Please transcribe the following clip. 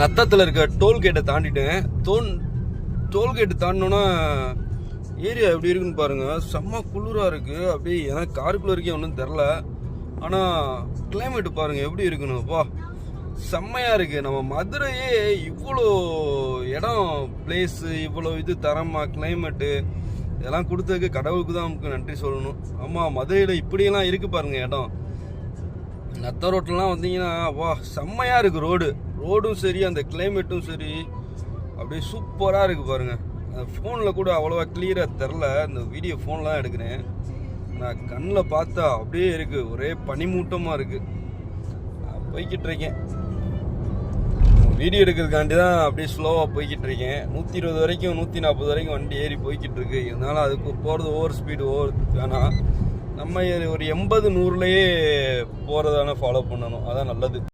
நத்தத்தில் இருக்க டோல்கேட்டை தாண்டிட்டேன். தோன் tollgate தாண்டினோன்னா area எப்படி இருக்குன்னு பாருங்கள் செம்ம குளிராக இருக்குது அப்படியே ஏன்னா காருக்குள்ளே இருக்கே ஒன்றும் தெரில ஆனால் கிளைமேட் பாருங்கள் எப்படி இருக்குன்னு. அப்பா செம்மையாக இருக்குது நம்ம மதுரையே இவ்வளோ இடம் பிளேஸு இவ்வளோ இது தரமாக கிளைமேட்டு இதெல்லாம் கொடுத்ததுக்கு கடவுளுக்கு தான் நமக்கு நன்றி சொல்லணும். ஆமாம் மதுரையில் இப்படியெல்லாம் இருக்குது பாருங்கள் இடம். நத்த ரோட்லலாம் வந்தீங்கன்னா வா செம்மையாக இருக்குது ரோடு. ரோடும் சரி அந்த கிளைமேட்டும் சரி அப்படியே சூப்பராக இருக்குது பாருங்கள் அந்த ஃபோனில் கூட அவ்வளோவா கிளியராக தெரில இந்த வீடியோ ஃபோன்லாம் எடுக்கிறேன். நான் கண்ணில் பார்த்தா அப்படியே இருக்குது ஒரே பனிமூட்டமாக இருக்குது நான் போய்கிட்டு இருக்கேன். வீடியோ எடுக்கிறதுக்காண்டி தான் அப்படியே ஸ்லோவாக போய்கிட்டு இருக்கேன். நூற்றி இருபது வரைக்கும் நூற்றி நாற்பது வரைக்கும் வண்டி ஏறி போய்கிட்டு இருக்கு. இருந்தாலும் அதுக்கு போகிறது ஓவர் ஸ்பீடு ஓவர் வேணாம். நம்ம ஒரு எண்பது நூறுலேயே போகிறதான ஃபாலோ பண்ணணும். அதான் நல்லது.